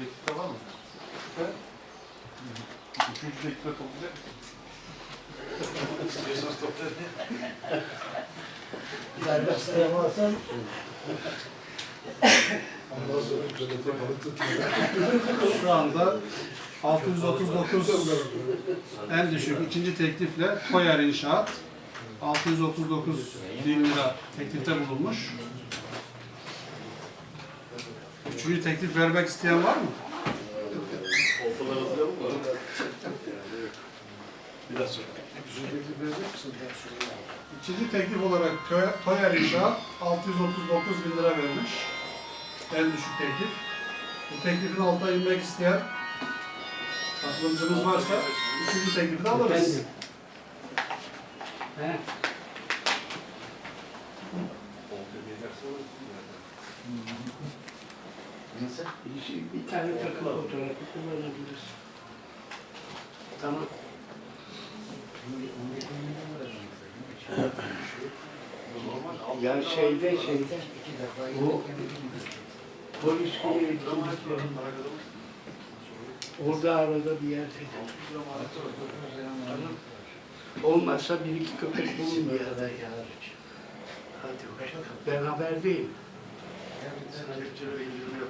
teklifte var mı? Evet. Üçüncü teklifte toplayacak mısın? İstiyorsanız toplayın. İsteyen varsa Ondan sonra gazete balık tutuyor. Şu anda 639 en düşük ikinci teklifle Koyer İnşaat 639 bin lira teklifte bulunmuş. Üçüncü teklif vermek isteyen var mı? Ortalar atlayalım mı? Biraz sonra. İkinci teklif olarak Koyer İnşaat 639 bin lira vermiş. En düşük teklif. Bu teklifin altına inmek isteyen katılımcımız varsa üçüncü teklifi de alırız. He? Neyse. Bir- Bir tane takım fotoğrafı kullanabiliriz. Tamam. Ya şeyde şeyde bu polis etkinlikleri orada arada bir yerde. Tamam. Olmazsa bir iki köpek bulun bir yerde. Hadi hoşçakal. Ben haberdeyim. Sen Türkçe ve İngilizce yaparsın.